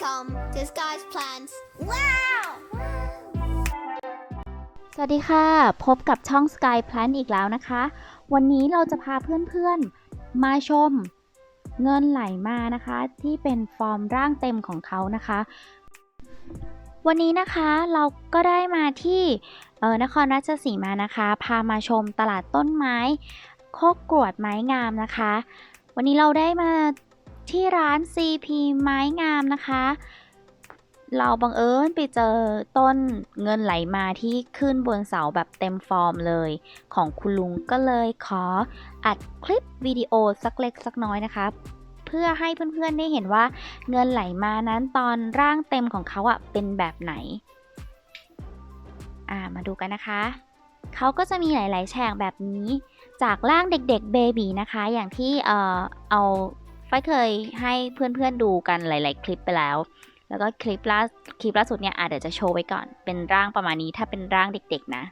Welcome to Sky's Plans. Wow! สวัสดีค่ะ พบกับช่อง Sky Plan อีกแล้วนะคะ วันนี้เราจะพาเพื่อนๆ มาชมเงินไหลมานะคะ ที่เป็นฟอร์มร่างเต็มของเขานะคะ วันนี้นะคะเราก็ได้มาที่เออนครราชสีมานะคะ พามาชมตลาดต้นไม้โคกกรวดไม้งามนะคะ วันนี้เราได้มา ที่ร้าน CP ไม้งามนะคะ เราบังเอิญไปเจอต้นเงินไหลมาที่ขึ้นบนเสาแบบเต็มฟอร์มเลย ของคุณลุงก็เลยขออัดคลิปวิดีโอสักเล็กสักน้อยนะคะเพื่อให้เพื่อนๆได้เห็นว่าเงินไหลมานั้นตอนร่างเต็มของเขาอะเป็นแบบไหน อ่ามาดูกันนะคะ เขาก็จะมีหลายๆ แฉกแบบนี้ จากร่างเด็กๆเบบีนะคะ อย่างที่เอ่อเอา ไฟเคยให้เพื่อนๆดูกันหลาย ๆ คลิปไปแล้ว แล้วก็คลิปล่าคลิปล่าสุดเนี่ยอาจเดี๋ยวจะโชว์ไว้ก่อน เป็นร่างประมาณนี้ถ้าเป็นร่างเด็ก ๆ นะ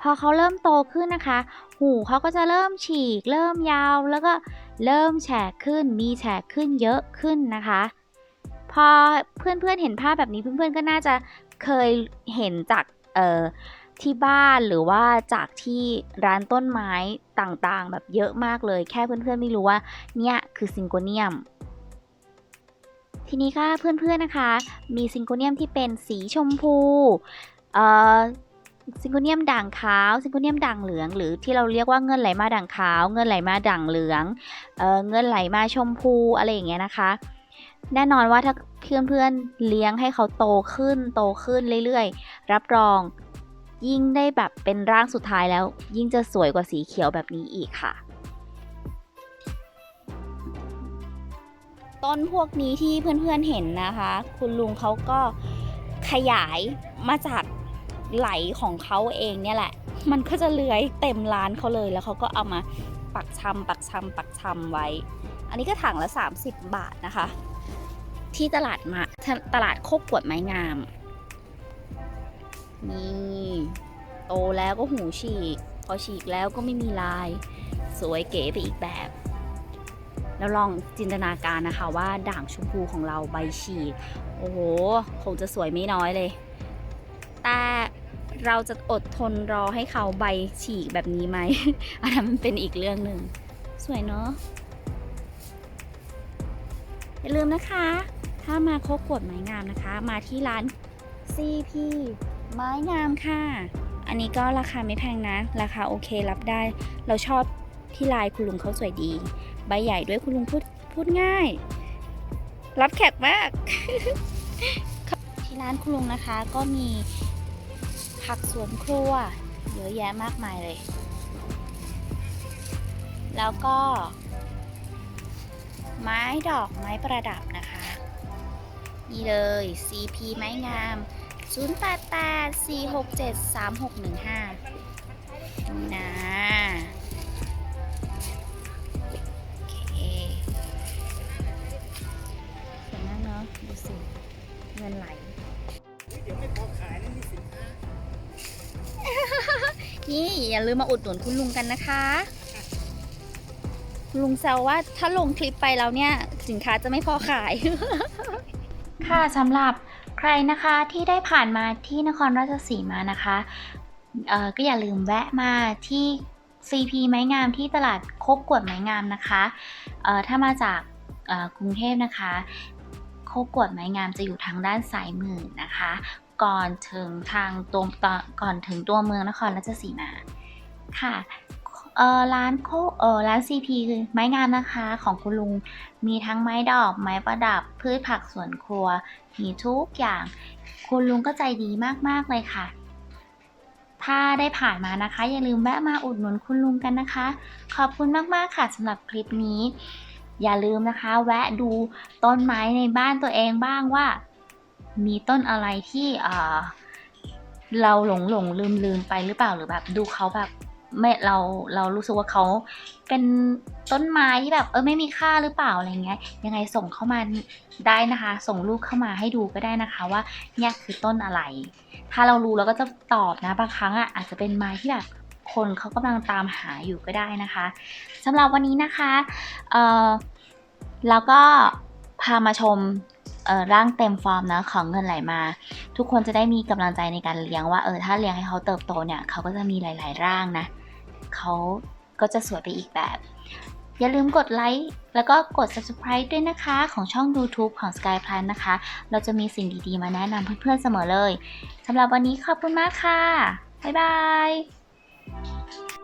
พอเขาเริ่มโตขึ้นนะคะ หูเขาก็จะเริ่มฉีก เริ่มยาว แล้วก็เริ่มแฉกขึ้น มีแฉกขึ้นเยอะขึ้นนะคะ พอเพื่อนๆเห็นภาพแบบนี้เพื่อนๆก็น่าจะเคยเห็นจากเอ่อ ที่บ้านหรือว่าจากที่ร้านต้นไม้ต่างๆ แบบเยอะมากเลย แค่เพื่อนๆไม่รู้ว่า เนี่ยคือซิงโกเนียม ทีนี้ค่ะเพื่อนๆนะคะ มีซิงโกเนียมที่เป็นสีชมพูเอ่อซิงโกเนียมด่างขาวซิงโกเนียมด่างเหลือง หรือที่เราเรียกว่าเงินไหลมาด่างขาว เงินไหลมาด่างเหลืองเอ่อเงินไหลมาชมพูอะไรอย่างเงี้ยนะคะ แน่นอนว่าถ้าเพื่อนๆเลี้ยงให้เขาโตขึ้นโตขึ้นเรื่อยๆ รับรอง ยิ่งได้แบบเป็นร่างสุดท้ายแล้ว ยิ่งจะสวยกว่าสีเขียวแบบนี้อีกค่ะ ต้นพวกนี้ที่เพื่อนๆเห็นนะคะ คุณลุงเขาก็ขยายมาจากไหลของเขาเองเนี่ยแหละ มันก็จะเลื้อยเต็มร้านเขาเลยแล้วเขาก็เอามาปักชำปักชำปักชำไว้ อันนี้ก็ถังละ 30 บาทนะคะ ที่ตลาดมาตลาดโคกกวดไม้งาม นี่ โตแล้วก็หูฉีก พอฉีกแล้วก็ไม่มีลาย สวยเก๋ไปอีกแบบ แล้วลองจินตนาการนะคะว่าด่างชมพูของเราใบฉีก โอ้โห คงจะสวยไม่น้อยเลย แต่เราจะอดทนรอให้เขาใบฉีกแบบนี้ไหม อันนั้นมันเป็นอีกเรื่องหนึ่ง สวยเนาะ อย่าลืมนะคะ ถ้ามาโคกวดไม้งามนะคะ มาที่ร้าน CP ไม้งามค่ะ อันนี้ก็ราคาไม่แพงนะ ราคาโอเครับได้ เราชอบที่ลายคุณลุงเขาสวยดี ใบใหญ่ด้วยคุณลุงพูดพูดง่าย รับแขกมาก ที่ร้านคุณลุงนะคะก็มีผักสวนครัวเยอะแยะมากมายเลย แล้วก็ ไม้ดอกไม้ประดับนะคะ นี่เลย CP ไม้งาม 088 467 3615 นี่นะโอเคสวยมากเนาะดูสิ เงินไหล เดี๋ยวไม่พอขายนะมีสินค้านี่อย่าลืมมาอุดหนุนคุณลุงกันนะคะลุงแซวว่าถ้าลงคลิปไปแล้วเนี่ย สินค้าจะไม่พอขาย ค่ะสำหรับ ใครนะคะที่ได้ผ่านมาที่นครราชสีมานะคะเอ่อก็อย่าลืมแวะมาที่ CP ไม้งามที่ตลาดโคกกวดไม้งามนะคะเอ่อถ้ามาจากกรุงเทพนะคะโคกกวดไม้งามจะอยู่ทางด้านซ้ายมือนะคะ ก่อนถึงทางตัวก่อนถึงตัวเมืองนครราชสีมาค่ะ เออร้านโคเออร้าน CP คือไม้งามนะคะของคุณลุง มีทั้งไม้ดอก ไม้ประดับ พืชผักสวนครัว มีทุกอย่าง คุณลุงก็ใจดีมากๆเลยค่ะ ถ้าได้ผ่านมานะคะ อย่าลืมแวะมาอุดหนุนคุณลุงกันนะคะ ขอบคุณมากๆค่ะสำหรับคลิปนี้ อย่าลืมนะคะ แวะดูต้นไม้ในบ้านตัวเองบ้างว่า มีต้นอะไรที่เออเราหลงหลงลืมลืมไปหรือเปล่าหรือแบบดูเขาแบบ ไม่เราเรารู้สึกว่าเขาเป็นต้นไม้ที่แบบเออไม่มีค่าหรือเปล่าอะไรเงี้ยยังไงส่งเข้ามาได้นะคะ ส่งรูปเข้ามาให้ดูก็ได้นะคะว่าเนี่ยคือต้นอะไร ถ้าเรารู้เราก็จะตอบนะบางครั้งอะอาจจะเป็นไม้ที่แบบคนเขากำลังตามหาอยู่ก็ได้นะคะสำหรับวันนี้นะคะเออแล้วก็พามาชมร่างเต็มฟอร์มนะของเงินไหลมา ทุกคนจะได้มีกำลังใจในการเลี้ยงว่าเออถ้าเลี้ยงให้เขาเติบโตเนี่ยเขาก็จะมีหลาย ๆ ร่างนะ เขาก็จะสวยไปอีกแบบ อย่าลืมกดไลค์แล้วก็กด subscribe ด้วยนะคะ ของช่อง YouTube ของ Sky Plan นะคะ เราจะมีสิ่งดีๆ มาแนะนำเพื่อนๆเสมอเลยสำหรับวันนี้ขอบคุณมากค่ะ บ๊ายบาย